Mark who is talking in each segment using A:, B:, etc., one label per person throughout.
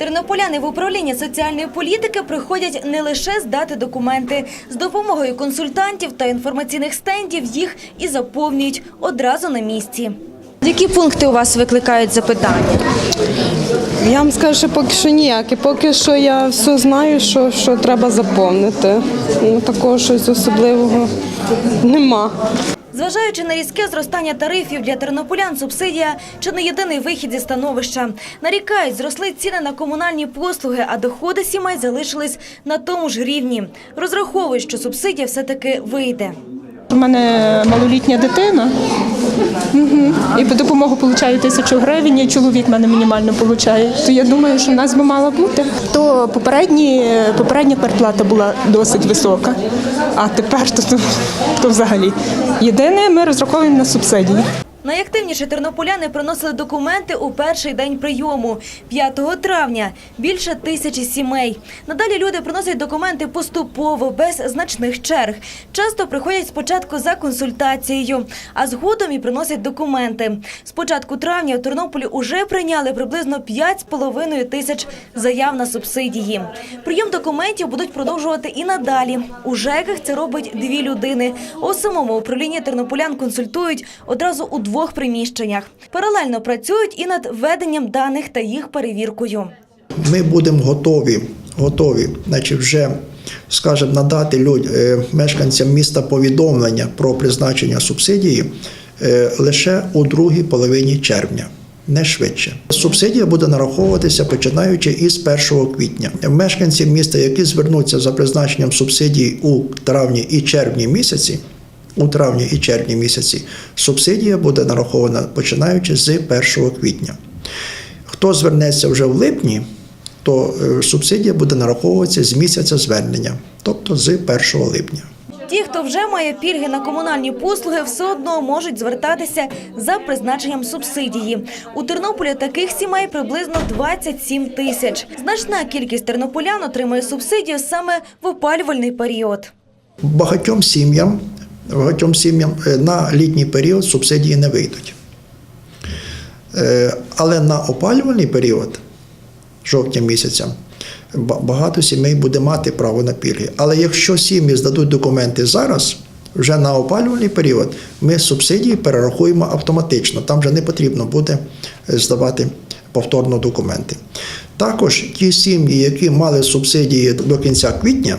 A: Тернополяни в управління соціальної політики приходять не лише здати документи. З допомогою консультантів та інформаційних стендів їх і заповнюють одразу на місці. Які пункти у вас викликають запитання?
B: Я вам скажу, що поки що ніяк. Поки що я все знаю, що, що треба заповнити. Ну, такого щось особливого нема.
A: Зважаючи на різке зростання тарифів для тернополян, субсидія чи не єдиний вихід зі становища. Нарікають, зросли ціни на комунальні послуги, а доходи сімей залишились на тому ж рівні. Розраховують, що субсидія все-таки вийде.
C: У мене малолітня дитина. Угу. І по допомогу получаю тисячу гривень, і чоловік мене мінімально получає. То я думаю, що в нас би мала бути. То попередні, попередня переплата була досить висока, а тепер то, то, то взагалі. Єдине, ми розраховуємо на субсидії.
A: Найактивніше тернополяни приносили документи у перший день прийому – 5 травня. Більше тисячі сімей. Надалі люди приносять документи поступово, без значних черг. Часто приходять спочатку за консультацією, а згодом і приносять документи. З початку травня у Тернополі уже прийняли приблизно 5,5 тисяч заяв на субсидії. Прийом документів будуть продовжувати і надалі. У ЖЕКах це робить дві людини. У самому управлінні тернополян консультують одразу у двох приміщеннях. Паралельно працюють і над введенням даних та їх перевіркою.
D: Ми будемо готові, готові, значить, вже скажімо, надати люд, е, мешканцям міста повідомлення про призначення субсидії е, лише у другій половині червня. Не швидше. Субсидія буде нараховуватися починаючи із 1 квітня. Мешканці міста, які звернуться за призначенням субсидії у травні і червні місяці, у травні і червні місяці, субсидія буде нарахована починаючи з 1 квітня. Хто звернеться вже в липні, то е, субсидія буде нараховуватися з місяця звернення, тобто з 1 липня.
A: Ті, хто вже має пільги на комунальні послуги, все одно можуть звертатися за призначенням субсидії. У Тернополі таких сімей приблизно 27 тисяч. Значна кількість тернополян отримує субсидію саме в опалювальний період.
D: Багатьом сім'ям, багатьом сім'ям е, на літній період субсидії не вийдуть. Е, Але на опалювальний період, жовтня місяця, багато сімей буде мати право на пільги. Але якщо сім'ї здадуть документи зараз, вже на опалювальний період, ми субсидії перерахуємо автоматично. Там вже не потрібно буде здавати повторно документи. Також ті сім'ї, які мали субсидії до кінця квітня,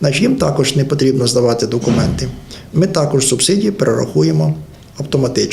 D: значить їм також не потрібно здавати документи. Ми також субсидії перерахуємо автоматично.